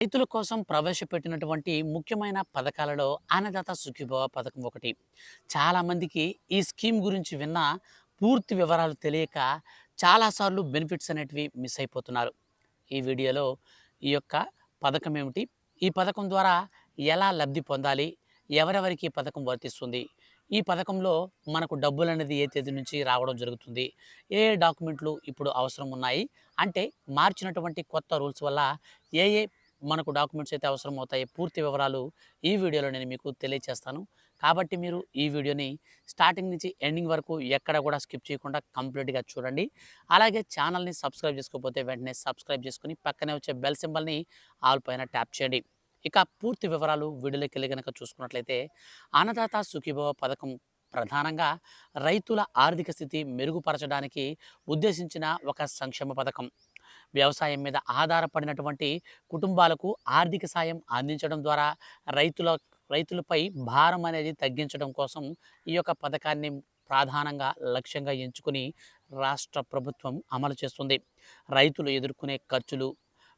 రైతుల కోసం ప్రవేశపెట్టినటువంటి ముఖ్యమైన పథకాలలో అన్నదాత సుఖీభవ పథకం ఒకటి. చాలామందికి ఈ స్కీమ్ గురించి విన్న పూర్తి వివరాలు తెలియక చాలాసార్లు బెనిఫిట్స్ అనేటివి మిస్ అయిపోతున్నారు. ఈ వీడియోలో ఈ యొక్క పథకం ఏమిటి? ఈ పథకం ద్వారా ఎలా లబ్ధి పొందాలి? ఎవరెవరికి ఈ పథకం వర్తిస్తుంది? ఈ పథకంలో మనకు డబ్బులు అనేది ఏ తేదీ నుంచి రావడం జరుగుతుంది? ఏ ఏ డాక్యుమెంట్లు ఇప్పుడు అవసరం ఉన్నాయి? అంటే మార్చినటువంటి కొత్త రూల్స్ వల్ల ఏ ఏ మనకు డాక్యుమెంట్స్ అయితే అవసరం అవుతాయి పూర్తి వివరాలు ఈ వీడియోలో నేను మీకు తెలియచేస్తాను. కాబట్టి మీరు ఈ వీడియోని స్టార్టింగ్ నుంచి ఎండింగ్ వరకు ఎక్కడ కూడా స్కిప్ చేయకుండా కంప్లీట్గా చూడండి. అలాగే ఛానల్ని సబ్స్క్రైబ్ చేసుకోకపోతే వెంటనే సబ్స్క్రైబ్ చేసుకుని పక్కనే వచ్చే బెల్ సింబల్ని ఆల్ పైన ట్యాప్ చేయండి. ఇక పూర్తి వివరాలు వీడియోలోకి వెళ్ళి కనుక చూసుకున్నట్లయితే అన్నదాత సుఖీభవ పథకం ప్రధానంగా రైతుల ఆర్థిక స్థితి మెరుగుపరచడానికి ఉద్దేశించిన ఒక సంక్షేమ పథకం. వ్యవసాయం మీద ఆధారపడినటువంటి కుటుంబాలకు ఆర్థిక సాయం అందించడం ద్వారా రైతుల రైతులపై భారం అనేది తగ్గించడం కోసం ఈ యొక్క పథకాన్ని ప్రధానంగా లక్ష్యంగా ఎంచుకుని రాష్ట్ర ప్రభుత్వం అమలు చేస్తుంది. రైతులు ఎదుర్కొనే ఖర్చులు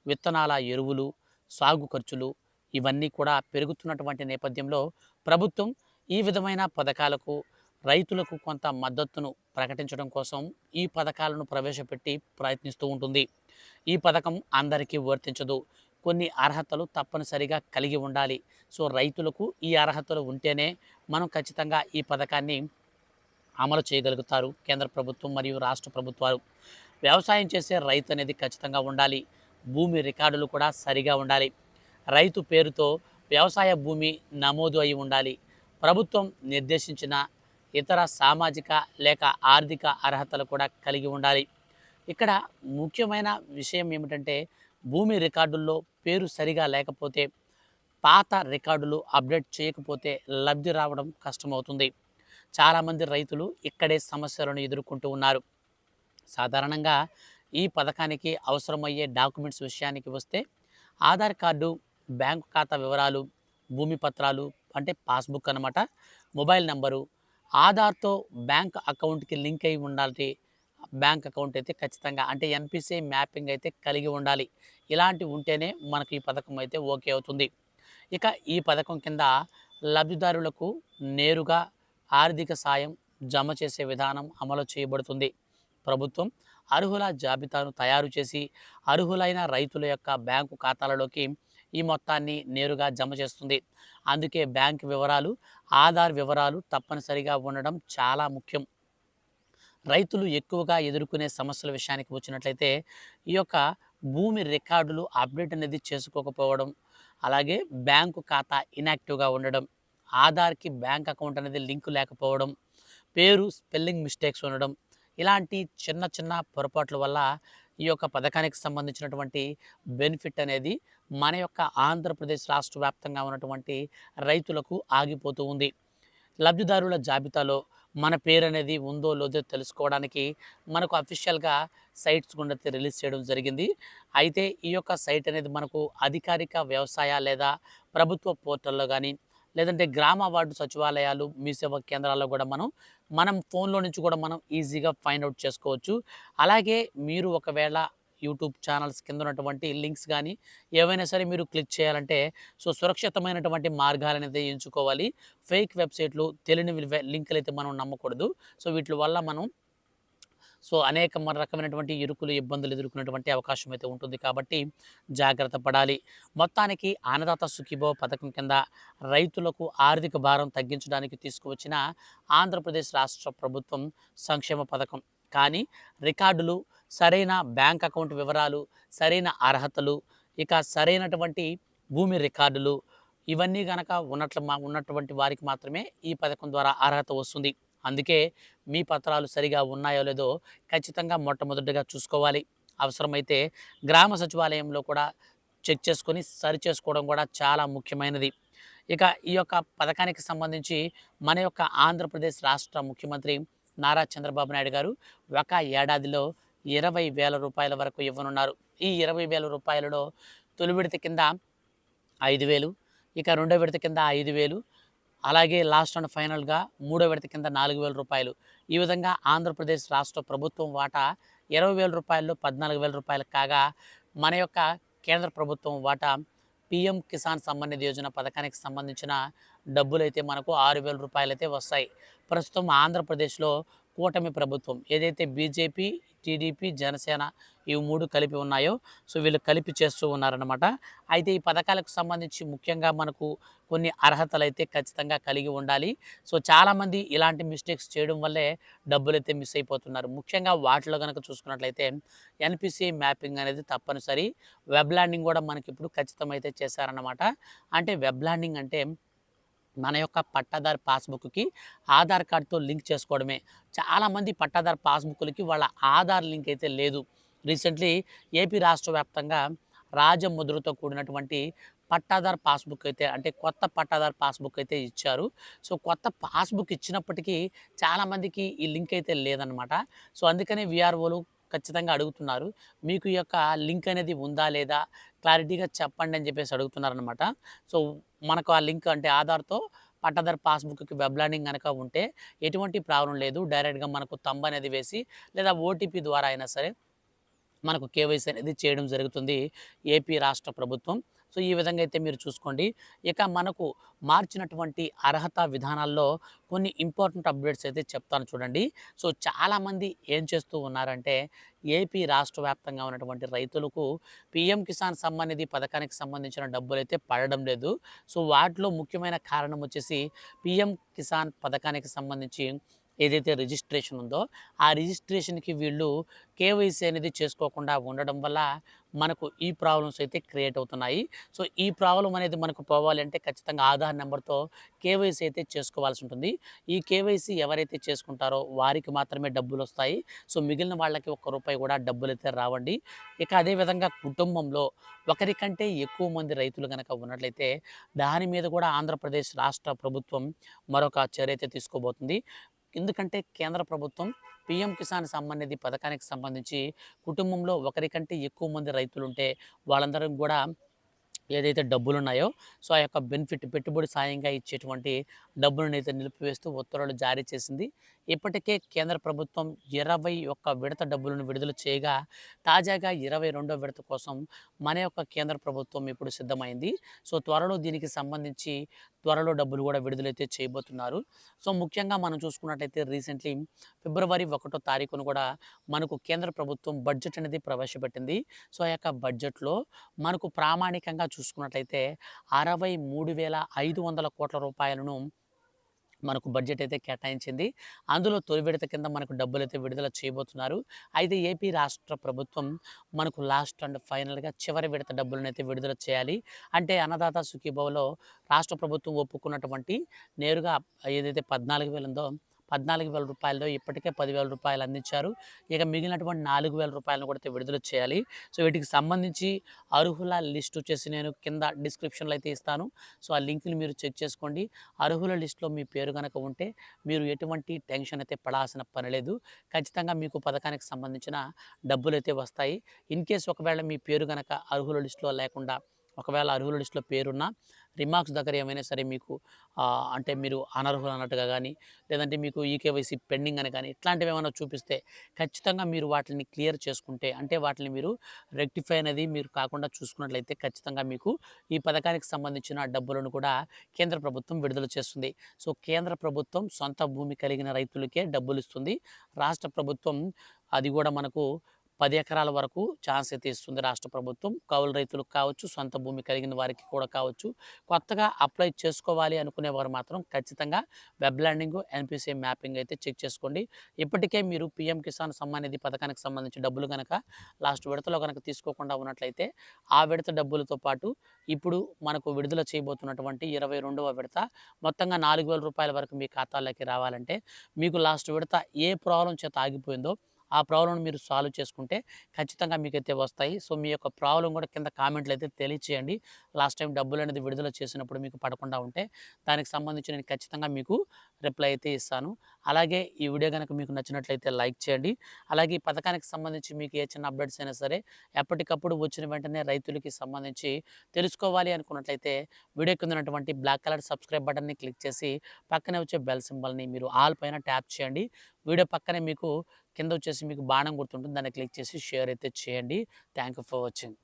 విత్తనాల ఎరువులు సాగు ఖర్చులు ఇవన్నీ కూడా పెరుగుతున్నటువంటి నేపథ్యంలో ప్రభుత్వం ఈ విధమైన పథకాలకు రైతులకు కొంత మద్దతును ప్రకటించడం కోసం ఈ పథకాలను ప్రవేశపెట్టి ప్రయత్నిస్తూ ఉంటుంది. ఈ పథకం అందరికీ వర్తించదు. కొన్ని అర్హతలు తప్పనిసరిగా కలిగి ఉండాలి. సో రైతులకు ఈ అర్హతలు ఉంటేనే మనం ఖచ్చితంగా ఈ పథకాన్ని అమలు చేయగలుగుతారు. కేంద్ర ప్రభుత్వం మరియు రాష్ట్ర ప్రభుత్వాలు. వ్యవసాయం చేసే రైతు అనేది ఖచ్చితంగా ఉండాలి. భూమి రికార్డులు కూడా సరిగా ఉండాలి. రైతు పేరుతో వ్యవసాయ భూమి నమోదు అయి ఉండాలి. ప్రభుత్వం నిర్దేశించిన ఇతర సామాజిక లేక ఆర్థిక అర్హతలు కూడా కలిగి ఉండాలి. ఇక్కడ ముఖ్యమైన విషయం ఏమిటంటే భూమి రికార్డుల్లో పేరు సరిగా లేకపోతే పాత రికార్డులు అప్డేట్ చేయకపోతే లబ్ధి రావడం కష్టమవుతుంది. చాలామంది రైతులు ఇక్కడే సమస్యలను ఎదుర్కొంటూ ఉన్నారు. సాధారణంగా ఈ పథకానికి అవసరమయ్యే డాక్యుమెంట్స్ విషయానికి వస్తే ఆధార్ కార్డు బ్యాంకు ఖాతా వివరాలు భూమి పత్రాలు అంటే పాస్బుక్ అనమాట మొబైల్ నెంబరు ఆధార్తో బ్యాంక్ అకౌంట్కి లింక్ అయి ఉండాలి బ్యాంక్ అకౌంట్ అయితే ఖచ్చితంగా అంటే ఎన్పిసిఐ మ్యాపింగ్ అయితే కలిగి ఉండాలి. ఇలాంటి ఉంటేనే మనకు ఈ పథకం అయితే ఓకే అవుతుంది. ఇక ఈ పథకం కింద లబ్ధిదారులకు నేరుగా ఆర్థిక సాయం జమ చేసే విధానం అమలు చేయబడుతుంది. ప్రభుత్వం అర్హుల జాబితాను తయారు చేసి అర్హులైన రైతుల యొక్క బ్యాంకు ఖాతాలలోకి ఈ మొత్తాన్ని నేరుగా జమ చేస్తుంది. అందుకే బ్యాంక్ వివరాలు ఆధార్ వివరాలు తప్పనిసరిగా ఉండడం చాలా ముఖ్యం. రైతులు ఎక్కువగా ఎదుర్కొనే సమస్యల విషయానికి వచ్చినట్లయితే ఈ యొక్క భూమి రికార్డులు అప్డేట్ అనేది చేసుకోకపోవడం అలాగే బ్యాంకు ఖాతా ఇన్యాక్టివ్గా ఉండడం ఆధార్కి బ్యాంక్ అకౌంట్ అనేది లింక్ లేకపోవడం పేరు స్పెల్లింగ్ మిస్టేక్స్ ఉండడం ఇలాంటి చిన్న చిన్న పొరపాట్ల వల్ల ఈ యొక్క పథకానికి సంబంధించినటువంటి బెనిఫిట్ అనేది మన యొక్క ఆంధ్రప్రదేశ్ రాష్ట్ర వ్యాప్తంగా ఉన్నటువంటి రైతులకు ఆగిపోతూ ఉంది. లబ్ధిదారుల జాబితాలో మన పేరు అనేది ఉందో లేదో తెలుసుకోవడానికి మనకు అఫీషియల్గా సైట్స్ గుండా రిలీజ్ చేయడం జరిగింది. అయితే ఈ యొక్క సైట్ అనేది మనకు అధికారిక వ్యవసాయ లేదా ప్రభుత్వ పోర్టల్లో కానీ లేదంటే గ్రామ వార్డు సచివాలయాలు మీ సేవా కేంద్రాల్లో కూడా మనం మనం ఫోన్లో నుంచి కూడా మనం ఈజీగా ఫైండ్ అవుట్ చేసుకోవచ్చు. అలాగే మీరు ఒకవేళ యూట్యూబ్ ఛానల్స్ కింద ఉన్నటువంటి లింక్స్ కానీ ఏవైనా సరే మీరు క్లిక్ చేయాలంటే సో సురక్షితమైనటువంటి మార్గాలను అయితే ఎంచుకోవాలి. ఫేక్ వెబ్సైట్లు తెలియని లింకులు అయితే మనం నమ్మకూడదు. సో వీటి వల్ల మనం సో అనేక రకమైనటువంటి ఇరుకులు ఇబ్బందులు ఎదుర్కొనేటువంటి అవకాశం అయితే ఉంటుంది కాబట్టి జాగ్రత్త పడాలి. మొత్తానికి ఆనదాత సుఖీభవ పథకం కింద రైతులకు ఆర్థిక భారం తగ్గించడానికి తీసుకువచ్చిన ఆంధ్రప్రదేశ్ రాష్ట్ర ప్రభుత్వం సంక్షేమ పథకం. కానీ రికార్డులు సరైన బ్యాంక్ అకౌంట్ వివరాలు సరైన అర్హతలు ఇక సరైనటువంటి భూమి రికార్డులు ఇవన్నీ కనుక ఉన్నట్లు ఉన్నటువంటి వారికి మాత్రమే ఈ పథకం ద్వారా అర్హత వస్తుంది. అందుకే మీ పత్రాలు సరిగా ఉన్నాయో లేదో ఖచ్చితంగా మొట్టమొదటిగా చూసుకోవాలి. అవసరమైతే గ్రామ సచివాలయంలో కూడా చెక్ చేసుకొని సరి చేసుకోవడం కూడా చాలా ముఖ్యమైనది. ఇక ఈ యొక్క పథకానికి సంబంధించి మన యొక్క ఆంధ్రప్రదేశ్ రాష్ట్ర ముఖ్యమంత్రి నారా చంద్రబాబు నాయుడు గారు ఒక ఏడాదిలో ఇరవై వేల రూపాయల వరకు ఇవ్వనున్నారు. ఈ ఇరవై వేల రూపాయలలో తొలి విడత కింద ఐదు వేలు ఇక రెండో విడత కింద ఐదు వేలు అలాగే లాస్ట్ అండ్ ఫైనల్గా మూడో విడత కింద నాలుగు వేల రూపాయలు. ఈ విధంగా ఆంధ్రప్రదేశ్ రాష్ట్ర ప్రభుత్వం వాటా ఇరవై వేల రూపాయలు పద్నాలుగు వేల రూపాయలు కాగా మన యొక్క కేంద్ర ప్రభుత్వం వాటా పిఎం కిసాన్ సమ్మాన్ నిధి యోజన పథకానికి సంబంధించిన డబ్బులైతే మనకు ఆరు వేల రూపాయలు అయితే వస్తాయి. ప్రస్తుతం ఆంధ్రప్రదేశ్లో కూటమి ప్రభుత్వం ఏదైతే బీజేపీ టీడీపీ జనసేన ఇవి మూడు కలిపి ఉన్నాయో సో వీళ్ళు కలిపి చేస్తూ ఉన్నారనమాట అయితే ఈ పథకాలకు సంబంధించి ముఖ్యంగా మనకు కొన్ని అర్హతలు అయితే ఖచ్చితంగా కలిగి ఉండాలి. సో చాలామంది ఇలాంటి మిస్టేక్స్ చేయడం వల్లే డబ్బులు అయితే మిస్ అయిపోతున్నారు. ముఖ్యంగా వాటిలో కనుక చూసుకున్నట్లయితే ఎన్పిసి మ్యాపింగ్ అనేది తప్పనిసరి. వెబ్ ల్యాండింగ్ కూడా మనకి ఇప్పుడు ఖచ్చితమైతే చేశారన్నమాట. అంటే వెబ్ ల్యాండింగ్ అంటే మన యొక్క పట్టాదారు పాస్బుక్కి ఆధార్ కార్డుతో లింక్ చేసుకోవడమే. చాలామంది పట్టాదారు పాస్బుక్లకి వాళ్ళ ఆధార్ లింక్ అయితే లేదు. రీసెంట్లీ ఏపీ రాష్ట్ర వ్యాప్తంగా రాజముద్రతో కూడినటువంటి పట్టాదార్ పాస్బుక్ అయితే అంటే కొత్త పట్టాదార్ పాస్బుక్ అయితే ఇచ్చారు. సో కొత్త పాస్బుక్ ఇచ్చినప్పటికీ చాలామందికి ఈ లింక్ అయితే లేదనమాట సో అందుకనే విఆర్ఓలు ఖచ్చితంగా అడుగుతున్నారు. మీకు ఈ యొక్క లింక్ అనేది ఉందా లేదా? క్లారిటీగా చెప్పండి అని చెప్పేసి అడుగుతున్నారనమాట సో మనకు ఆ లింక్ అంటే ఆధార్తో పట్టాదార్ పాస్బుక్కి వెబ్ లాండింగ్ కనుక ఉంటే ఎటువంటి ప్రాబ్లం లేదు. డైరెక్ట్గా మనకు తంబ అనేది వేసి లేదా ఓటీపీ ద్వారా అయినా సరే మనకు కేవైసీ అనేది చేయడం జరుగుతుంది. ఏపీ రాష్ట్ర ప్రభుత్వం. సో ఈ విధంగా అయితే మీరు చూసుకోండి. ఇక మనకు మార్చినటువంటి అర్హత విధానాల్లో కొన్ని ఇంపార్టెంట్ అప్డేట్స్ అయితే చెప్తాను చూడండి. సో చాలామంది ఏం చేస్తూ ఉన్నారంటే ఏపీ రాష్ట్ర వ్యాప్తంగా ఉన్నటువంటి రైతులకు పిఎం కిసాన్ సంబంధించి పథకానికి సంబంధించిన డబ్బులు అయితే పడడం లేదు. సో వాటిలో ముఖ్యమైన కారణం వచ్చేసి పిఎం కిసాన్ పథకానికి సంబంధించి ఏదైతే రిజిస్ట్రేషన్ ఉందో ఆ రిజిస్ట్రేషన్కి వీళ్ళు కేవైసీ అనేది చేసుకోకుండా ఉండడం వల్ల మనకు ఈ ప్రాబ్లమ్స్ అయితే క్రియేట్ అవుతున్నాయి. సో ఈ ప్రాబ్లం అనేది మనకు పోవాలంటే ఖచ్చితంగా ఆధార్ నెంబర్తో కేవైసీ అయితే చేసుకోవాల్సి ఉంటుంది. ఈ కేవైసీ ఎవరైతే చేసుకుంటారో వారికి మాత్రమే డబ్బులు వస్తాయి. సో మిగిలిన వాళ్ళకి ఒక్క రూపాయి కూడా డబ్బులు అయితే రావండి. ఇక అదేవిధంగా కుటుంబంలో ఒకరికంటే ఎక్కువ మంది రైతులు కనుక ఉన్నట్లయితే దాని మీద కూడా ఆంధ్రప్రదేశ్ రాష్ట్ర ప్రభుత్వం మరొక చర్య అయితే తీసుకోబోతుంది. ఎందుకంటే కేంద్ర ప్రభుత్వం పిఎం కిసాన్ సమ్మాన్ నిధి పథకానికి సంబంధించి కుటుంబంలో ఒకరికంటే ఎక్కువ మంది రైతులు ఉంటే వాళ్ళందరం కూడా ఏదైతే డబ్బులు ఉన్నాయో సో ఆ యొక్క బెనిఫిట్ పెట్టుబడి సాయంగా ఇచ్చేటువంటి డబ్బులను అయితే నిలిపివేస్తూ ఉత్తర్వులు జారీ చేసింది. ఇప్పటికే కేంద్ర ప్రభుత్వం ఇరవై ఒక్క విడత డబ్బులను విడుదల చేయగా తాజాగా ఇరవై రెండో విడత కోసం మన యొక్క కేంద్ర ప్రభుత్వం ఇప్పుడు సిద్ధమైంది. సో త్వరలో దీనికి సంబంధించి త్వరలో డబ్బులు కూడా విడుదలైతే చేయబోతున్నారు. సో ముఖ్యంగా మనం చూసుకున్నట్లయితే రీసెంట్లీ ఫిబ్రవరి ఒకటో తారీఖున కూడా మనకు కేంద్ర ప్రభుత్వం బడ్జెట్ అనేది ప్రవేశపెట్టింది. సో ఆ యొక్క బడ్జెట్లో మనకు ప్రామాణికంగా చూసుకున్నట్లయితే అరవై మూడు వేల ఐదు వందల కోట్ల రూపాయలను మనకు బడ్జెట్ అయితే కేటాయించింది. అందులో తొలి విడత కింద మనకు డబ్బులు అయితే విడుదల చేయబోతున్నారు. అయితే ఏపీ రాష్ట్ర ప్రభుత్వం మనకు లాస్ట్ అండ్ ఫైనల్గా చివరి విడత డబ్బులను అయితే విడుదల చేయాలి. అంటే అన్నదాత సుఖీభావలో రాష్ట్ర ప్రభుత్వం ఒప్పుకున్నటువంటి నేరుగా ఏదైతే పద్నాలుగు వేలు ఉందో పద్నాలుగు వేల రూపాయల్లో ఇప్పటికే పదివేల రూపాయలు అందించారు. ఇక మిగిలినటువంటి నాలుగు వేల రూపాయలను కూడా విడుదల చేయాలి. సో వీటికి సంబంధించి అర్హుల లిస్ట్ వచ్చేసి నేను కింద డిస్క్రిప్షన్లో అయితే ఇస్తాను. సో ఆ లింక్ని మీరు చెక్ చేసుకోండి. అర్హుల లిస్ట్లో మీ పేరు కనుక ఉంటే మీరు ఎటువంటి టెన్షన్ అయితే పడాల్సిన పని లేదు. ఖచ్చితంగా మీకు పథకానికి సంబంధించిన డబ్బులు అయితే వస్తాయి. ఇన్ కేస్ ఒకవేళ మీ పేరు కనుక అర్హుల లిస్టులో లేకుండా ఒకవేళ అర్హుల లిస్టులో పేరున్నా రిమార్క్స్ దగ్గర ఏమైనా సరే మీకు అంటే మీరు అనర్హులు అన్నట్టుగా కానీ లేదంటే మీకు ఈకేవైసీ పెండింగ్ అని కానీ ఇట్లాంటివి ఏమైనా చూపిస్తే ఖచ్చితంగా మీరు వాటిని క్లియర్ చేసుకుంటే అంటే వాటిని మీరు రెక్టిఫై అనేది మీరు కాకుండా చూసుకున్నట్లయితే ఖచ్చితంగా మీకు ఈ పథకానికి సంబంధించిన డబ్బులను కూడా కేంద్ర ప్రభుత్వం విడుదల చేస్తుంది. సో కేంద్ర ప్రభుత్వం సొంత భూమి కలిగిన రైతులకే డబ్బులు ఇస్తుంది. రాష్ట్ర ప్రభుత్వం అది కూడా మనకు పది ఎకరాల వరకు ఛాన్స్ అయితే ఇస్తుంది రాష్ట్ర ప్రభుత్వం. కౌలు రైతులకు కావచ్చు సొంత భూమి కలిగిన వారికి కూడా కావచ్చు. కొత్తగా అప్లై చేసుకోవాలి అనుకునేవారు మాత్రం ఖచ్చితంగా వెబ్ ల్యాండింగ్ ఎన్పిసిఐ మ్యాపింగ్ అయితే చెక్ చేసుకోండి. ఇప్పటికే మీరు పిఎం కిసాన్ సమ్మాన్ నిధి పథకానికి సంబంధించి డబ్బులు కనుక లాస్ట్ విడతలో కనుక తీసుకోకుండా ఉన్నట్లయితే ఆ విడత డబ్బులతో పాటు ఇప్పుడు మనకు విడుదల చేయబోతున్నటువంటి ఇరవై రెండవ విడత మొత్తంగా నాలుగు వేల రూపాయల వరకు మీ ఖాతాలోకి రావాలంటే మీకు లాస్ట్ విడత ఏ ప్రాబ్లం చేత ఆగిపోయిందో ఆ ప్రాబ్లమ్ని మీరు సాల్వ్ చేసుకుంటే ఖచ్చితంగా మీకైతే వస్తాయి. సో మీ యొక్క ప్రాబ్లం కూడా కింద కామెంట్లు అయితే తెలియచేయండి. లాస్ట్ టైం డబ్బులు అనేది విడుదల చేసినప్పుడు మీకు పడకుండా ఉంటే దానికి సంబంధించి నేను ఖచ్చితంగా మీకు రిప్లై అయితే ఇస్తాను. అలాగే ఈ వీడియో కనుక మీకు నచ్చినట్లయితే లైక్ చేయండి. అలాగే ఈ పథకానికి సంబంధించి మీకు ఏ చిన్న అప్డేట్స్ అయినా సరే ఎప్పటికప్పుడు వచ్చిన వెంటనే రైతులకి సంబంధించి తెలుసుకోవాలి అనుకున్నట్లయితే వీడియో కింద ఉన్నటువంటి బ్లాక్ కలర్ సబ్స్క్రైబ్ బటన్ని క్లిక్ చేసి పక్కనే వచ్చే బెల్ సింబల్ని మీరు ఆల్ పైన ట్యాప్ చేయండి. వీడియో పక్కనే మీకు కింద వచ్చేసి మీకు బాణం గుర్తుంటుంది. దాన్ని క్లిక్ చేసి షేర్ అయితే చేయండి. Thank for watching.